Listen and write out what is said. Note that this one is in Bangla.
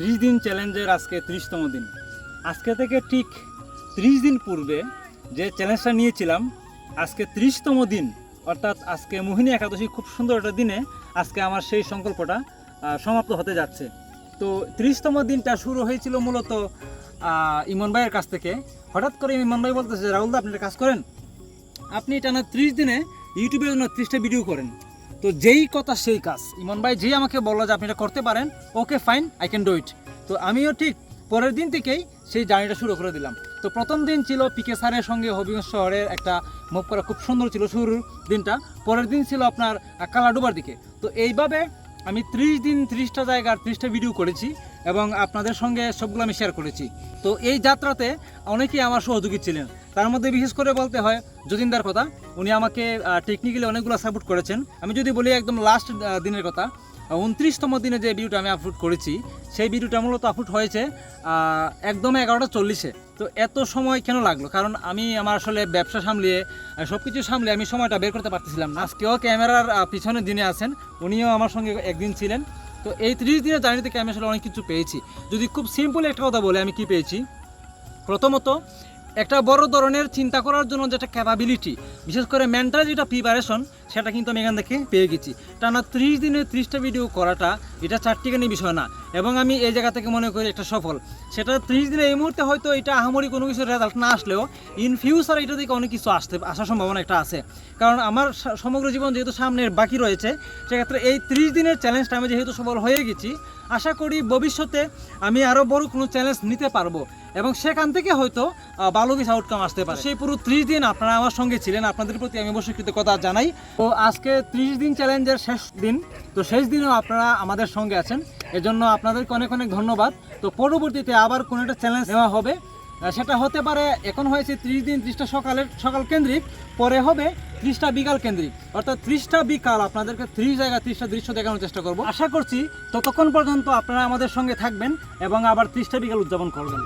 ত্রিশ দিন চ্যালেঞ্জের আজকে ত্রিশতম দিন। আজকে থেকে ঠিক ত্রিশ দিন পূর্বে যে চ্যালেঞ্জটা নিয়েছিলাম, আজকে ত্রিশতম দিন, অর্থাৎ আজকে মোহিনী একাদশী খুব সুন্দর একটা দিনে আজকে আমার সেই সংকল্পটা সমাপ্ত হতে যাচ্ছে। তো ত্রিশতম দিনটা শুরু হয়েছিল মূলত ইমন ভাইয়ের কাছ থেকে। হঠাৎ করে ইমন ভাই বলতেছে, রাহুল দা, আপনি কাজ করেন। আপনি টানা ত্রিশ দিনে ইউটিউবের জন্য ত্রিশটা ভিডিও করেন। তো যেই কথা সেই কাজ। ইমন ভাই যেই আমাকে বলল যে আপনি এটা করতে পারেন, okay fine I can do it তো আমিও ঠিক পরের দিন থেকেই সেই জার্নিটা শুরু করে দিলাম। তো প্রথম দিন ছিল পিকে স্যারের সঙ্গে হবিগঞ্জ শহরের একটা মুখ করা খুব সুন্দর ছিল শুরুর দিনটা। পরের দিন ছিল আপনার কালাডুবার দিকে। তো এইভাবে আমি ত্রিশ দিন, ত্রিশটা জায়গার ত্রিশটা ভিডিও করেছি। এবং আপনাদের সঙ্গে সবগুলো আমি শেয়ার করেছি। তো এই যাত্রাতে অনেকেই আমার সহযোগী ছিলেন। তার মধ্যে বিশেষ করে বলতে হয় যতীনদার কথা। উনি আমাকে টেকনিক্যালি অনেকগুলো সাপোর্ট করেছেন। আমি যদি বলি একদম লাস্ট দিনের কথা উনত্রিশতম দিনে যে ভিডিওটা আমি আপলোড করেছি, সেই ভিডিওটা মূলত আপলোড হয়েছে একদম এগারোটা চল্লিশে। তো এত সময় কেন লাগল? কারণ আমি আমার আসলে ব্যবসা সামলিয়ে সব কিছু সামলিয়ে আমি সময়টা বের করতে পারতেছিলাম না। আজকেও ক্যামেরার পিছনে দিনে আছেন। উনিও আমার সঙ্গে একদিন ছিলেন। তো এই ত্রিশ দিনের জার্নি থেকে আমি আসলে অনেক কিছু পেয়েছি। যদি খুব সিম্পল একটা কথা বলে, আমি কি পেয়েছি? প্রথমত, একটা বড় ধরনের চিন্তা করার জন্য যেটা ক্যাপাবিলিটি বিশেষ করে মেন্টাল যেটা প্রিপারেশন সেটা কিন্তু আমি এখান থেকে পেয়ে গেছি। টানা ত্রিশ দিনে ত্রিশটা ভিডিও করাটা এটা চারটিখানি বিষয় না। এবং আমি এই জায়গা থেকে মনে করি একটা সফল। সেটা ত্রিশ দিনে এই মুহূর্তে হয়তো এটা আহামরি কোনো কিছু রেজাল্ট না আসলেও ইন ফিউচার এটা থেকে অনেক কিছু আসতে, আসার সম্ভাবনা একটা আছে। কারণ আমার সমগ্র জীবন যেহেতু সামনের বাকি রয়েছে, সেক্ষেত্রে এই ত্রিশ দিনের চ্যালেঞ্জটা আমি যেহেতু সফল হয়ে গেছি, আশা করি ভবিষ্যতে আমি আরও বড় কোনো চ্যালেঞ্জ নিতে পারব। এবং সেখান থেকে হয়তো ভালো কিছু আউটকাম আসতে পারে। সেই পুরো ত্রিশ দিন আপনারা আমার সঙ্গে ছিলেন, আপনাদের প্রতি আমি অবশ্যই কৃতজ্ঞতা জানাই। তো আজকে ত্রিশ দিন চ্যালেঞ্জের শেষ দিন। তো শেষ দিনেও আপনারা আমাদের সঙ্গে আছেন। এজন্য আপনাদেরকে অনেক অনেক ধন্যবাদ। তো পরবর্তীতে আবার কোনো একটা চ্যালেঞ্জ নেওয়া হবে। সেটা হতে পারে, এখন হয়েছে ত্রিশ দিন ত্রিশটা সকালের, সকাল কেন্দ্রিক, পরে হবে ত্রিশটা বিকাল কেন্দ্রিক। অর্থাৎ ত্রিশটা বিকাল আপনাদেরকে ত্রিশ জায়গা, ত্রিশটা দৃশ্য দেখানোর চেষ্টা করব। আশা করছি ততক্ষণ পর্যন্ত আপনারা আমাদের সঙ্গে থাকবেন এবং আবার ত্রিশটা বিকাল উদযাপন করবেন।